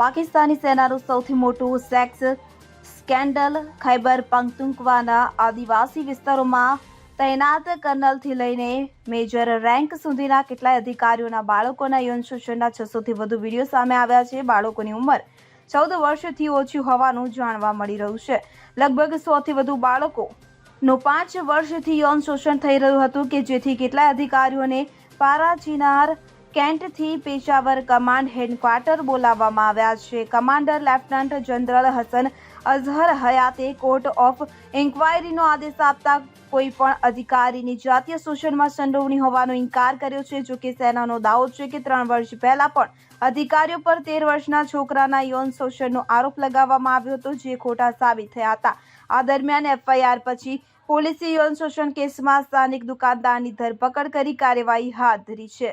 પાકિસ્તાની સેનાનું સૌથી મોટું sex scandal Khyber પંક્તુંકવાના આદિવાસી વિસ્તારોમાં તૈનાત કર્નલથી લઈને મેજર રેન્ક સુધીના કેટલાય અધિકારીઓના બાળકોના યૌન શોષણના છસોથી વધુ વીડિયો સામે આવ્યા છે. બાળકોની ઉંમર ચૌદ વર્ષથી ઓછી હોવાનું જાણવા મળી રહ્યું છે. લગભગ સોથી વધુ બાળકોનું પાંચ વર્ષથી યૌન શોષણ થઈ રહ્યું હતું કે જેથી કેટલાય અધિકારીઓને પારાચીનાર કેન્ટથી પેશાવર કમાન્ડ હેડક્વાર્ટર બોલાવવામાં આવ્યા છે. Commander lieutenant general Hasan Azhar હયાતે court of ઇન્ક્વાયરીનો આદેશ આપતા કોઈ પણ અધિકારીની જાતીય શોષણમાં સંડોવણી હોવાનો ઇનકાર કર્યો છે. જો કે સેનાનો દાવો છે કે ત્રણ વર્ષ પહેલા પણ અધિકારીઓ પર તેર વર્ષના છોકરાના યૌન શોષણનો આરોપ લગાવવામાં આવ્યો હતો, જે ખોટા સાબિત થયા હતા. આ દરમિયાન એફઆઈઆર પછી પોલીસે યૌન શોષણ કેસમાં સ્થાનિક દુકાનદારની ધરપકડ કરી કાર્યવાહી હાથ ધરી છે.